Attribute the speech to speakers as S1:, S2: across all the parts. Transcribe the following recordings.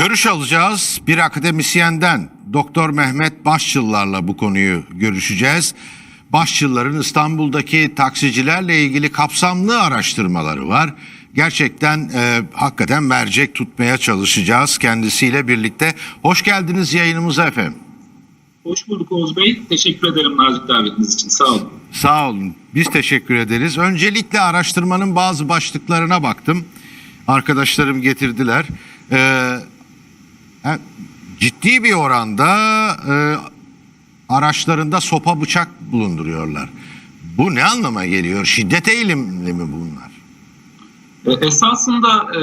S1: Görüş alacağız bir akademisyenden Doktor Mehmet Başçıllar'la bu konuyu görüşeceğiz. Başçıllar'ın İstanbul'daki taksicilerle ilgili kapsamlı araştırmaları var. Gerçekten e, hakikaten mercek tutmaya çalışacağız kendisiyle birlikte. Hoş geldiniz yayınımıza efendim.
S2: Hoş bulduk Oğuz Bey. Teşekkür ederim nazik davetiniz için. Sağ olun.
S1: Sağ olun. Biz teşekkür ederiz. Öncelikle araştırmanın bazı başlıklarına baktım. Arkadaşlarım getirdiler. Ee, ciddi bir oranda e, araçlarında sopa bıçak bulunduruyorlar. Bu ne anlama geliyor? Şiddet eğilimli mi bunlar?
S2: E, esasında e,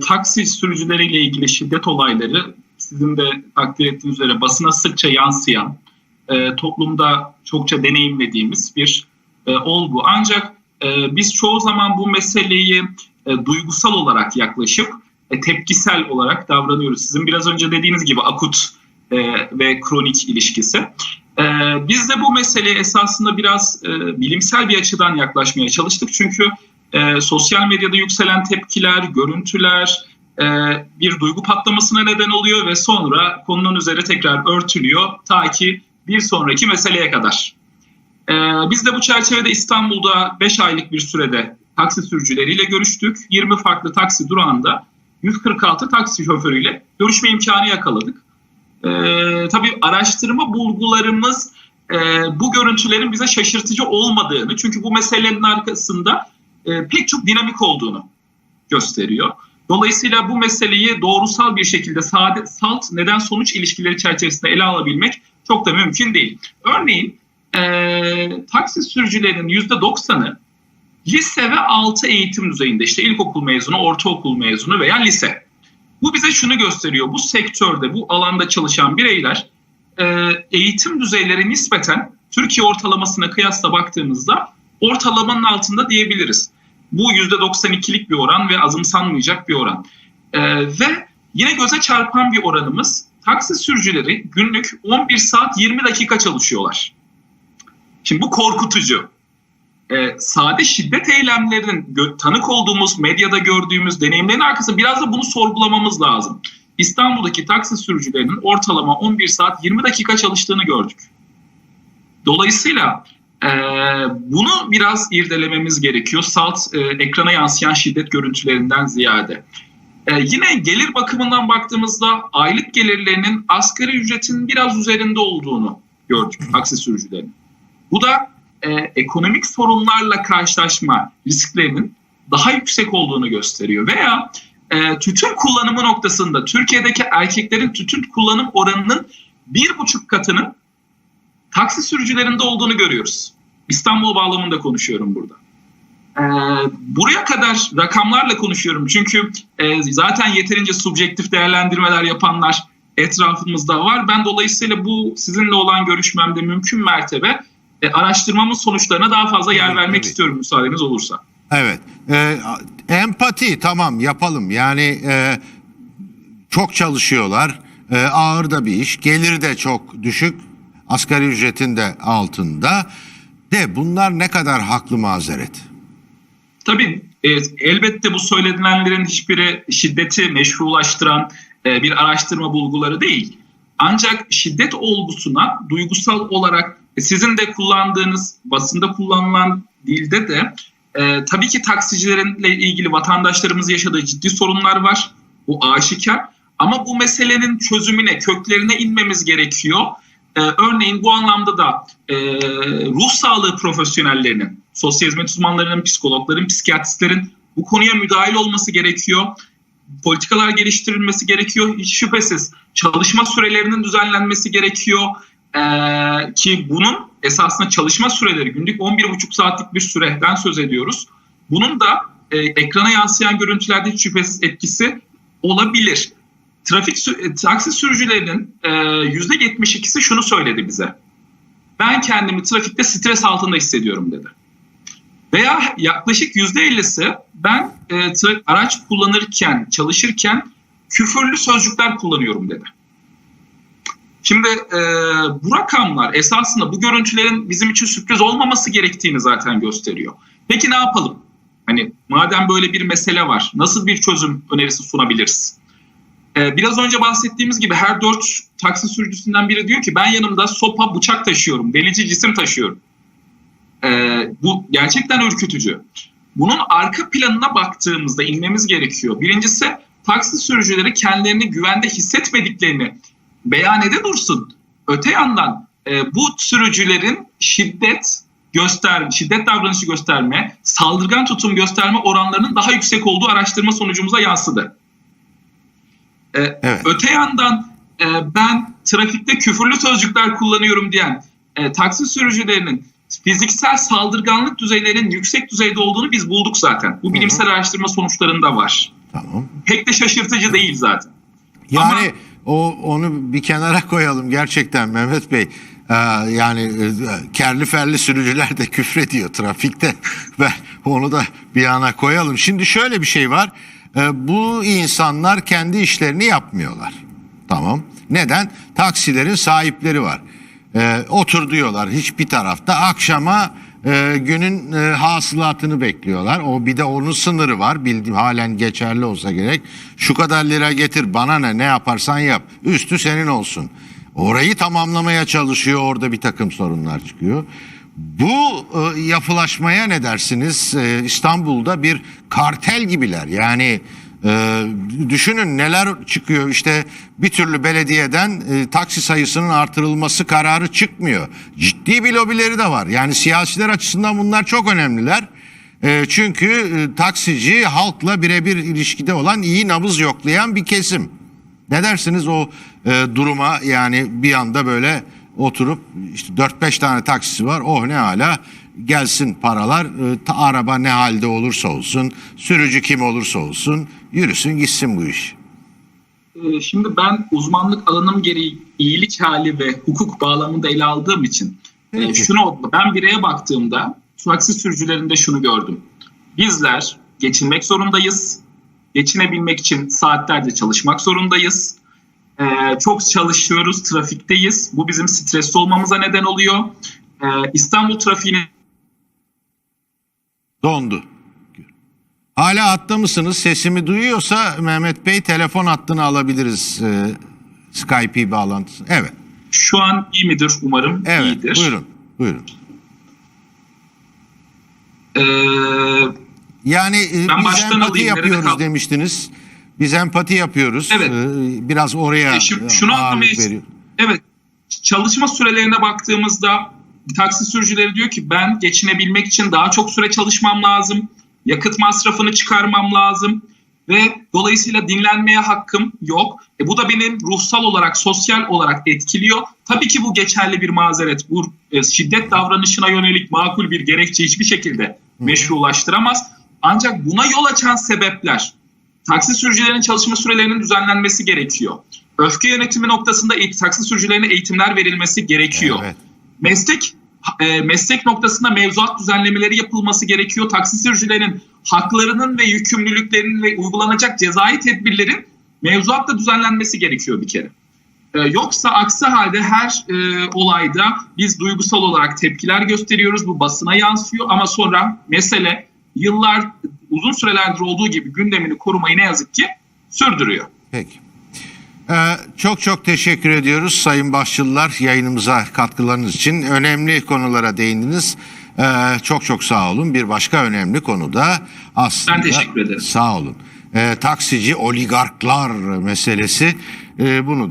S2: taksi sürücüleriyle ilgili şiddet olayları sizin de takdir ettiğiniz üzere basına sıkça yansıyan, e, toplumda çokça deneyimlediğimiz bir e, olgu. Ancak e, biz çoğu zaman bu meseleyi e, duygusal olarak yaklaşıp e, tepkisel olarak davranıyoruz. Sizin biraz önce dediğiniz gibi akut e, ve kronik ilişkisi. E, biz de bu meseleye esasında biraz e, bilimsel bir açıdan yaklaşmaya çalıştık. Çünkü e, sosyal medyada yükselen tepkiler, görüntüler bir duygu patlamasına neden oluyor ve sonra konunun üzeri tekrar örtülüyor ta ki bir sonraki meseleye kadar. Biz de bu çerçevede İstanbul'da 5 aylık bir sürede taksi sürücüleriyle görüştük. 20 farklı taksi durağında 146 taksi şoförüyle görüşme imkanı yakaladık. E, tabii araştırma bulgularımız e, bu görüntülerin bize şaşırtıcı olmadığını çünkü bu meselenin arkasında e, pek çok dinamik olduğunu gösteriyor. Dolayısıyla bu meseleyi doğrusal bir şekilde sade, salt neden sonuç ilişkileri çerçevesinde ele alabilmek çok da mümkün değil. Örneğin e, taksi sürücülerinin %90'ı lise ve altı eğitim düzeyinde işte ilkokul mezunu, ortaokul mezunu veya lise. Bu bize şunu gösteriyor. Bu sektörde, bu alanda çalışan bireyler e, eğitim düzeyleri nispeten Türkiye ortalamasına kıyasla baktığımızda ortalamanın altında diyebiliriz. Bu %92'lik bir oran ve azımsanmayacak bir oran. Ee, ve yine göze çarpan bir oranımız taksi sürücüleri günlük 11 saat 20 dakika çalışıyorlar. Şimdi bu korkutucu. Ee, sade şiddet eylemlerinin gö- tanık olduğumuz, medyada gördüğümüz deneyimlerin arkasında biraz da bunu sorgulamamız lazım. İstanbul'daki taksi sürücülerinin ortalama 11 saat 20 dakika çalıştığını gördük. Dolayısıyla ee, bunu biraz irdelememiz gerekiyor. Salt e, ekrana yansıyan şiddet görüntülerinden ziyade. Ee, yine gelir bakımından baktığımızda aylık gelirlerinin asgari ücretin biraz üzerinde olduğunu gördük taksi sürücülerinin. Bu da e, ekonomik sorunlarla karşılaşma risklerinin daha yüksek olduğunu gösteriyor. Veya e, tütün kullanımı noktasında Türkiye'deki erkeklerin tütün kullanım oranının bir buçuk katının taksi sürücülerinde olduğunu görüyoruz. İstanbul bağlamında konuşuyorum burada. Ee, buraya kadar rakamlarla konuşuyorum çünkü e, zaten yeterince subjektif değerlendirmeler yapanlar etrafımızda var. Ben dolayısıyla bu sizinle olan görüşmemde mümkün mertebe e, araştırmamın sonuçlarına daha fazla yer
S1: Evet,
S2: vermek
S1: tabii.
S2: istiyorum müsaadeniz olursa.
S1: Evet. Ee, empati tamam yapalım. Yani e, çok çalışıyorlar. E, ağır da bir iş. Gelir de çok düşük. Asgari ücretin de altında. De bunlar ne kadar haklı mazeret?
S2: Tabii e, elbette bu söylenilenlerin hiçbiri şiddeti meşrulaştıran e, bir araştırma bulguları değil. Ancak şiddet olgusuna duygusal olarak e, sizin de kullandığınız basında kullanılan dilde de e, tabii ki taksicilerinle ilgili vatandaşlarımız yaşadığı ciddi sorunlar var. Bu aşikar. Ama bu meselenin çözümüne, köklerine inmemiz gerekiyor. Ee, örneğin bu anlamda da e, ruh sağlığı profesyonellerinin, sosyal hizmet uzmanlarının, psikologların, psikiyatristlerin bu konuya müdahil olması gerekiyor. Politikalar geliştirilmesi gerekiyor. Hiç şüphesiz çalışma sürelerinin düzenlenmesi gerekiyor. Ee, ki bunun esasında çalışma süreleri günlük 11,5 saatlik bir süreden söz ediyoruz. Bunun da e, ekrana yansıyan görüntülerde hiç şüphesiz etkisi olabilir trafik e, taksi sürücülerinin e, yüzde 72'si şunu söyledi bize. Ben kendimi trafikte stres altında hissediyorum dedi. Veya yaklaşık yüzde 50'si ben e, araç kullanırken, çalışırken küfürlü sözcükler kullanıyorum dedi. Şimdi e, bu rakamlar esasında bu görüntülerin bizim için sürpriz olmaması gerektiğini zaten gösteriyor. Peki ne yapalım? Hani madem böyle bir mesele var, nasıl bir çözüm önerisi sunabiliriz? Ee, biraz önce bahsettiğimiz gibi her dört taksi sürücüsünden biri diyor ki ben yanımda sopa, bıçak taşıyorum, delici cisim taşıyorum. Ee, bu gerçekten ürkütücü. Bunun arka planına baktığımızda inmemiz gerekiyor. Birincisi taksi sürücüleri kendilerini güvende hissetmediklerini beyan ede dursun. Öte yandan e, bu sürücülerin şiddet gösterme, şiddet davranışı gösterme, saldırgan tutum gösterme oranlarının daha yüksek olduğu araştırma sonucumuza yansıdı. Ee,
S1: Evet.
S2: Öte yandan e, ben trafikte küfürlü sözcükler kullanıyorum diyen e, taksi sürücülerinin fiziksel saldırganlık düzeylerinin yüksek düzeyde olduğunu biz bulduk zaten. Bu bilimsel araştırma sonuçlarında var.
S1: Tamam.
S2: Pek de şaşırtıcı değil zaten.
S1: Yani o onu bir kenara koyalım gerçekten Mehmet Bey. Ee, yani e, kerli ferli sürücüler de küfrediyor trafikte ve onu da bir yana koyalım. Şimdi şöyle bir şey var. Ee, bu insanlar kendi işlerini yapmıyorlar. Tamam. Neden? Taksilerin sahipleri var. Ee, otur diyorlar hiçbir tarafta. Akşama e, günün e, hasılatını bekliyorlar. O bir de onun sınırı var. Bildiğim halen geçerli olsa gerek. Şu kadar lira getir bana ne ne yaparsan yap. Üstü senin olsun. Orayı tamamlamaya çalışıyor. Orada bir takım sorunlar çıkıyor. Bu e, yapılaşmaya ne dersiniz? E, İstanbul'da bir kartel gibiler. Yani ee, düşünün neler çıkıyor işte bir türlü belediyeden e, taksi sayısının artırılması kararı çıkmıyor. Ciddi bir lobileri de var. Yani siyasiler açısından bunlar çok önemliler. E, çünkü e, taksici halkla birebir ilişkide olan iyi nabız yoklayan bir kesim. Ne dersiniz o e, duruma yani bir anda böyle oturup işte 4-5 tane taksisi var oh ne hala gelsin paralar e, ta- araba ne halde olursa olsun sürücü kim olursa olsun yürüsün gitsin bu iş.
S2: Ee, Şimdi ben uzmanlık alanım gereği iyilik hali ve hukuk bağlamında ele aldığım için e,
S1: Peki.
S2: şunu oldu. Ben bireye baktığımda taksi sürücülerinde şunu gördüm. Bizler geçinmek zorundayız. Geçinebilmek için saatlerce çalışmak zorundayız. Ee, çok çalışıyoruz, trafikteyiz. Bu bizim stresli olmamıza neden oluyor. Ee, İstanbul trafiğinin
S1: Dondu. Hala hatta mısınız? Sesimi duyuyorsa Mehmet Bey telefon hattını alabiliriz. E, Skype bağlantısı. Evet.
S2: şu an iyi midir umarım?
S1: Evet.
S2: İyidir.
S1: Buyurun. Buyurun.
S2: Ee,
S1: Yani e,
S2: Ben
S1: biz empati yapıyoruz demiştiniz. Biz empati yapıyoruz.
S2: Evet.
S1: Ee, Biraz oraya
S2: E, şu- şunu
S1: ağırlık veriyor.
S2: Evet. Çalışma sürelerine baktığımızda taksi sürücüleri diyor ki ben geçinebilmek için daha çok süre çalışmam lazım. Yakıt masrafını çıkarmam lazım ve dolayısıyla dinlenmeye hakkım yok. E bu da benim ruhsal olarak, sosyal olarak etkiliyor. Tabii ki bu geçerli bir mazeret. Bu e, şiddet davranışına yönelik makul bir gerekçe hiçbir şekilde meşrulaştıramaz. Ancak buna yol açan sebepler taksi sürücülerinin çalışma sürelerinin düzenlenmesi gerekiyor. Öfke yönetimi noktasında taksi sürücülerine eğitimler verilmesi gerekiyor.
S1: Evet.
S2: Meslek e, meslek noktasında mevzuat düzenlemeleri yapılması gerekiyor. Taksi sürücülerinin haklarının ve yükümlülüklerinin ve uygulanacak cezai tedbirlerin mevzuatla düzenlenmesi gerekiyor bir kere. E, yoksa aksi halde her e, olayda biz duygusal olarak tepkiler gösteriyoruz. Bu basına yansıyor ama sonra mesele yıllar uzun sürelerdir olduğu gibi gündemini korumayı ne yazık ki sürdürüyor.
S1: Peki. Ee, çok çok teşekkür ediyoruz Sayın Başçılılar yayınımıza katkılarınız için. Önemli konulara değindiniz. Ee, çok çok sağ olun. Bir başka önemli konuda aslında...
S2: Ben teşekkür ederim.
S1: Sağ olun. Ee, taksici oligarklar meselesi. Ee, bunu da